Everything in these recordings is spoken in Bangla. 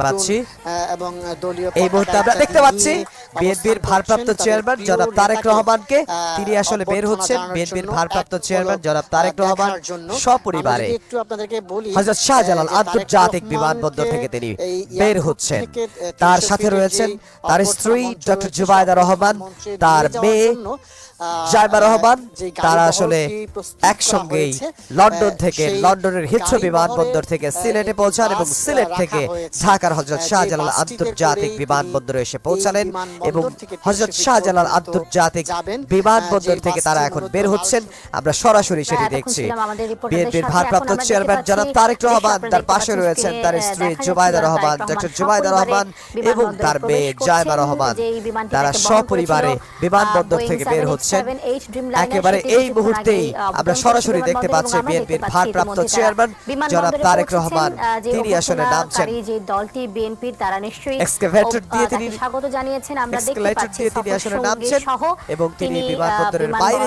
পাচ্ছি। এবং এই মুহূর্তে আমরা দেখতে পাচ্ছি বিএনপির ভারপ্রাপ্ত চেয়ারম্যান জনাব তারেক রহমানকে তিনি আসলে বের হচ্ছেন বিএনপির ভারপ্রাপ্ত চেয়ারম্যান জনাব তারেক রহমান সপরিবারে হযরত শাহজালাল আন্তর্জাতিক বিমানবন্দর থেকে তিনি বের হচ্ছেন। তার সাথে রয়েছেন তার স্ত্রী ডক্টর জুবাইদা রহমান তার মেয়ে জাইমা রহমান তারা আসলে একসঙ্গেই লন্ডন থেকে লন্ডনের হিথ্রো বিমানবন্দর থেকে সিলেটে পৌঁছান এবং সিলেট থেকে ঢাকার হজরত শাহজালাল আন্তর্জাতিক বিমানবন্দরে এসে পৌঁছালেন এবং হজরত শাহজালাল আন্তর্জাতিক বিমানবন্দর থেকে তারা এখন বের হচ্ছেন। আমরা সরাসরি সেটি দেখছি। বিএনপির ভারপ্রাপ্ত চেয়ারম্যান জনাব তারেক রহমান তার পাশে রয়েছেন তার স্ত্রী জুবাইদা রহমান ডক্টর জুবাইদা রহমান এবং তার মেয়ে জায়মা রহমান। তারা সপরিবারে বিমানবন্দর থেকে বের হচ্ছেন একেবারে এই মুহূর্তেই আমরা সরাসরি দেখতে পাচ্ছি বিএনপির ভারপ্রাপ্ত চেয়ারম্যান জনাব তারেক রহমান। তিনি আসলে নামছেন। যে দলটি বিএনপির তারা নিশ্চয়ই ও, দিয়ে তিনি- স্বাগত জানিয়েছেন। আমরা দেখতে পাচ্ছি তিনি আসলে নামছেন এবং তিনি বিমানবন্দরের বাইরে,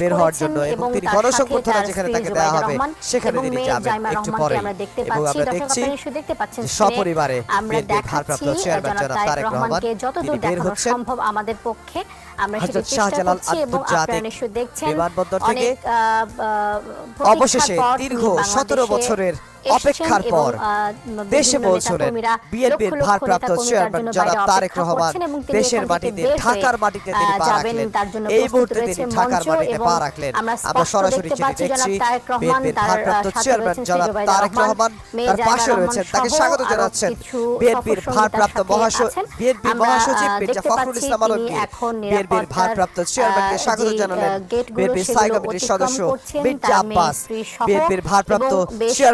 বের হওয়ার জন্য এবং তিনি গণসংবর্ধনা যেখানে তাকে দেওয়া হবে, সেখানে তিনি যাবেন একটু এবং আমরা দেখছি পাচ্ছেন সপরিবারে বিএনপির ভারপ্রাপ্ত চেয়ারম্যান জনাব তারেক রহমান। যতদূর তিনি বের হচ্ছেন সম্ভব আমাদের পক্ষে আমরা সেটি চেষ্টা শাহজালাল এবং আপনারা নিশ্চয়ই দেখছেন অনেক, অবশেষে দীর্ঘ সতেরো বছরের অপেক্ষার পর দেশে বিভিন্ন পৌঁছলেন বিএনপির ভারপ্রাপ্ত চেয়ারম্যান জনাব তারেক রহমান দেশের মাটিতে ঢাকার মাটিতে তিনি পা রাখলেন। এই মুহূর্তে তিনি ঢাকার মাটিতে পা রাখলেন। আমরা সরাসরি জনাব দেখছি বিএনপির ভারপ্রাপ্ত চেয়ারম্যান জনাব তারেক রহমান তার পাশে রয়েছেন তাকে স্বাগত জানাচ্ছেন বিএনপির ভারপ্রাপ্ত মহাসচিব আছেন। বিএনপির মহাসচিব মির্জা ফখরুল ইসলাম আলমগীর বিএনপির ভারপ্রাপ্ত চেয়ারম্যানকে স্বাগত জানালেন। বিএনপির স্থায়ী কমিটির সদস্য মির্জা আব্বাস বিএনপির ভারপ্রাপ্ত চেয়ারম্যান